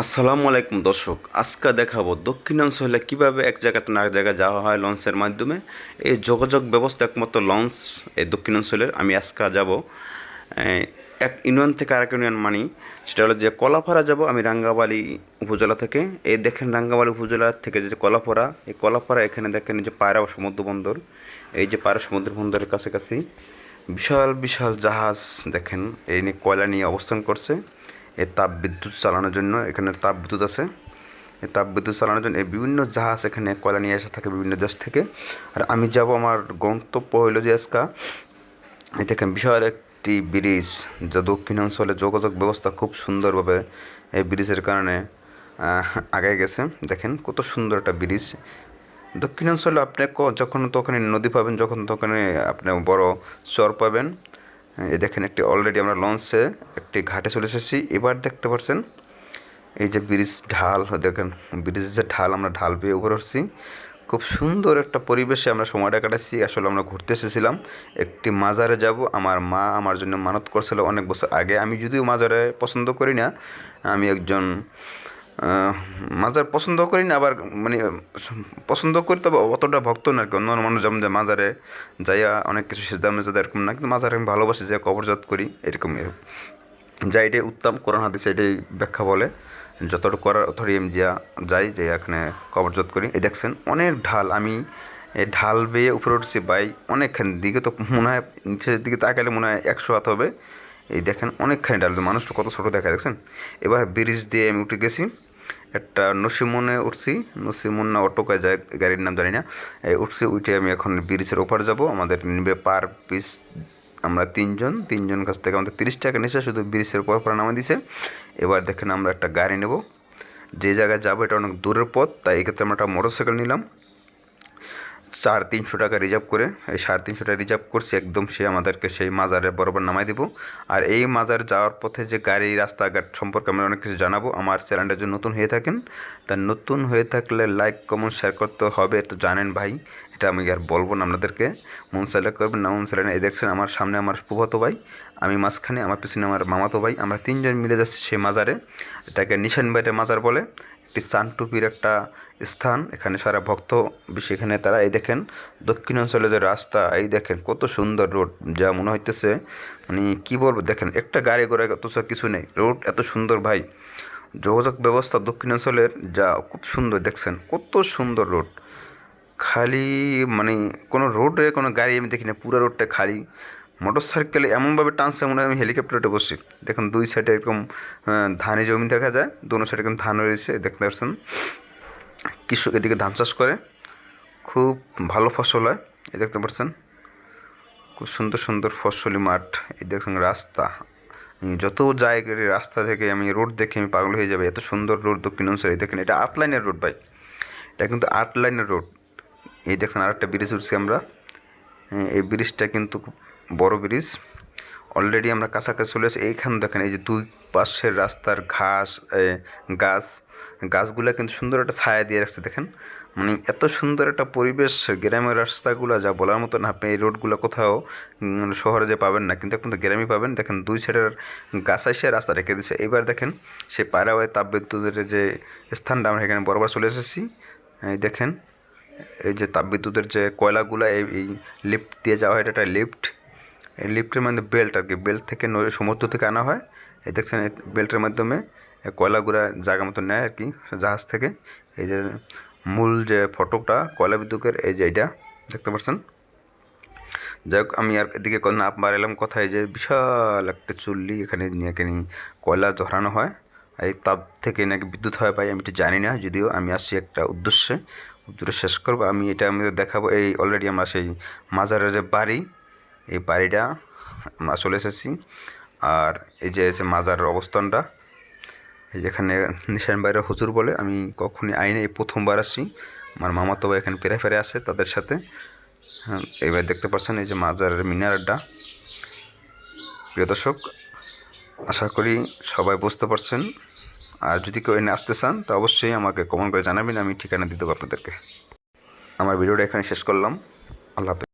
আসসালামু আলাইকুম দর্শক, আজকে দেখাবো দক্ষিণাঞ্চলে কীভাবে এক জায়গা থেকে আরেক জায়গায় যাওয়া হয় লঞ্চের মাধ্যমে। এই যোগাযোগ ব্যবস্থা একমাত্র লঞ্চ এই দক্ষিণাঞ্চলের। আমি আজকে যাব এক ইউনিয়ন থেকে আরেক ইউনিয়ন মানি, সেটা হলো যে কলাপাড়া যাব আমি রাঙ্গাবালি উপজেলা থেকে। এই দেখেন রাঙ্গাবালি উপজেলা থেকে যে কলাপাড়া, এই কলাপাড়া এখানে দেখেন যে পায়রা সমুদ্র বন্দর, এই যে পায়রা সমুদ্র বন্দরের কাছাকাছি। বিশাল বিশাল জাহাজ দেখেন, এই নিয়ে কয়লা নিয়ে অবস্থান করছে। এই তাপ বিদ্যুৎ চালানোর জন্য এখানে তাপ বিদ্যুৎ আছে। এই তাপ বিদ্যুৎ চালানোর জন্য এই বিভিন্ন জাহাজ এখানে কয়লা নিয়ে আসা থাকে বিভিন্ন দেশ থেকে। আর আমি যাব আমার গন্তব্য হইল যে আজকা এই দেখেন বিশাল একটি ব্রিজ, যা দক্ষিণাঞ্চলে যোগাযোগ ব্যবস্থা খুব সুন্দরভাবে এই ব্রিজের কারণে আগায় গেছে। দেখেন কত সুন্দর একটা ব্রিজ। দক্ষিণাঞ্চলে আপনি যখন তখন নদী পাবেন, যখন তখন আপনি বড় চর পাবেন। এই দেখেন একটি অলরেডি আমরা লঞ্চে একটি ঘাটে চলে এসেছি। এবার দেখতে পাচ্ছেন এই যে ব্রিজ ঢাল, দেখেন ব্রিজের যে ঢাল আমরা ঢাল পেয়ে উপরে উঠছি। খুব সুন্দর একটা পরিবেশে আমরা সময়টা কাটাচ্ছি। আসলে আমরা ঘুরতে এসেছিলাম, একটি মাজারে যাব। আমার মা আমার জন্য মানত করছিল অনেক বছর আগে। আমি যদিও মাজারে পছন্দ করি না, আমি একজন মাজার পছন্দ করি না, আবার মানে পছন্দ করি, তবে অতটা ভক্ত না আর কি অন্য মানুষ যেমন যে মাজারে যাইয়া অনেক কিছু সেজদা মেজাদা এরকম না, কিন্তু মাজারে আমি ভালোবাসি, যে কবরজাত করি এরকম যা এটাই উত্তম, কোরআন, হাদিস এটাই ব্যাখ্যা বলে, যতটুকু করার অথরি আমি যা যাই যে এখানে কবরজত করি। এই দেখছেন, অনেক ঢাল, আমি এই ঢাল বেয়ে উপরে উঠছি বাই অনেকখানি, দিকে তো মনে হয়, নিচের দিকে তাকালে মনে হয় একশো হাত হবে। এই দেখেন অনেকখানি ঢাল মানুষটা কত ছোটো দেখা দেখছেন? এবার ব্রিজ দিয়ে আমি উঠে গেছি, একটা নসিমনে উঠছি নসিমন না অটোকায় যায়, গাড়ির নাম জানি না, এই উঠছি, উঠে আমি এখন ব্রিজের ওপার যাব, আমাদের নিবে পার পিস, আমরা তিনজন তিনজন কাছ থেকে আমাদের তিরিশ টাকা নিচে শুধু ব্রিজের ওপর পরে নামে দিছে। এবার দেখেন আমরা একটা গাড়ি নেব, যে জায়গায় যাব এটা অনেক দূরের পথ, তাই এক্ষেত্রে আমরা একটা মোটরসাইকেল নিলাম চার তিনশো টাকা রিজার্ভ করে, এই সাড়ে তিনশো টাকা রিজার্ভ করছি, একদম সে আমাদেরকে সেই মাজারে বরাবর নামাই দিব। আর এই মাজার যাওয়ার পথে যে গাড়ি, রাস্তাঘাট সম্পর্কে আমরা অনেক কিছু জানাব। আমার চ্যানেলটা যদি নতুন হয়ে থাকেন, তা নতুন হয়ে থাকলে লাইক কমেন্ট শেয়ার করতে হবে তো জানেন ভাই, এটা আমি আর বলব না আপনাদেরকে। মন চাইলে করবেন না, মন চাইলে না। এই দেখছেন আমার সামনে আমার ফুফাতো ভাই, আমি মাঝখানে, আমার পিছনে আমার মামাতো ভাই, আমরা তিনজন মিলে যাচ্ছি সেই মাজারে। এটাকে নিশান বাইরের মাজার বলে, একটি চানটুপির একটা স্থান, এখানে সারা ভক্ত এখানে। তারা এই দেখেন, দক্ষিণাঞ্চলে যে রাস্তা, এই দেখেন কত সুন্দর রোড, যা মনে হইতেছে মানে কি বলব, দেখেন একটা গাড়ি ঘোড়া অথচ কিছু নেই। রোড এত সুন্দর ভাই। যোগাযোগ ব্যবস্থা দক্ষিণাঞ্চলের, যা খুব সুন্দর, দেখছেন, কত সুন্দর রোড। খালি মানে কোনো রোডে কোনো গাড়ি আমি দেখি না পুরো রোডটা খালি। মোটর সাইকেলে এমনভাবে টানছে মনে হয় আমি হেলিকপ্টারে বসি দেখুন, দুই সাইডে এরকম ধানে জমি দেখা যায়, দোনো সাইডে এরকম ধান রয়েছে, দেখতে পাচ্ছেন। কৃষক এদিকে ধান চাষ করে। খুব ভালো ফসল হয়, এই দেখতে পাচ্ছেন। খুব সুন্দর সুন্দর ফসলি মাঠ, এই দেখছেন রাস্তা। যত গাড়ি রাস্তা থেকে আমি রোড দেখে আমি পাগল হয়ে যাবে, এত সুন্দর রোড দক্ষিণাঞ্চলে দেখেন, এটা আট লাইনের রোড ভাই। এটা কিন্তু আট লাইনের রোড। এই দেখেন আরেকটা ব্রিজ উঠছি আমরা। এই ব্রিজটা কিন্তু বড় ব্রিজ। অলরেডি আমরা কাছাকাছি চলে এসে এইখানে দেখেন, এই যে দুই পাশের রাস্তার ঘাস গাছ। গাছগুলো কিন্তু সুন্দর একটা ছায়া দিয়ে রাখছে, দেখেন। মানে এত সুন্দর একটা পরিবেশ গ্রামের রাস্তাগুলো, যা বলার মতো না, আপনি এই রোডগুলো কোথাও শহরে যে পাবেন না, কিন্তু এখন তো গ্রামে পাবেন। দেখেন, দুই সাইডের গাছ এসে রাস্তা রেখে দিচ্ছে এবার দেখেন, সেই পায়রাওয়াই তাপবিদ্যুতের যে স্থানটা, আমরা এখানে বরাবর চলে এসেছি। এই দেখেন, এই যে তাপবিদ্যুতের যে কয়লাগুলো, এই লিফট দিয়ে যাওয়া হয়, এটা একটা লিফট এই লিফটের মধ্যে বেল্ট আর কি। বেল্ট থেকে সমুদ্র থেকে আনা হয়। এই দেখছেন বেল্টের মাধ্যমে এই কয়লাগুলো জায়গা মতো নেয় আর কি জাহাজ থেকে। এই যে মূল যে ফটোটা কয়লা বিদ্যুতের, এই যে এইটা, দেখতে পাচ্ছেন? যাই হোক আমি আর এদিকে না বাড়ালাম কথায়? যে বিশাল একটা চুল্লি এখানে নাকি কয়লা ধরানো হয়। এই তাপ থেকে নাকি বিদ্যুৎ হয় পাই আমি এটা জানি না, যদিও আমি আসছি একটা উদ্দেশ্যে। উদ্দেশ্য শেষ করব। আমি এটা আমি দেখাবো। এই অলরেডি আমরা সেই মাজারের যে বাড়ি, এই বাড়িটা, আমরা চলে এসেছি। আর এই যে এসে মাজারের অবস্থানটা, এই যেখানে নিশান বাইরে হুজুর বলে, আমি কখনই আইনে এই প্রথমবার আসছি আমার মামা তো এখানে পেরে ফেরে আসে তাদের সাথে। হ্যাঁ এবার দেখতে পাচ্ছেন এই যে মাজারের মিনারটা। প্রিয় দর্শক, আশা করি সবাই বুঝতে পারছেন। আর যদি কেউ এনে আসতে চান, তো অবশ্যই আমাকে কমেন্ট করে জানাবেন, আমি ঠিকানা দিতে আপনাদেরকে। আমার ভিডিওটা এখানে শেষ করলাম। আল্লাহ হাফেজ।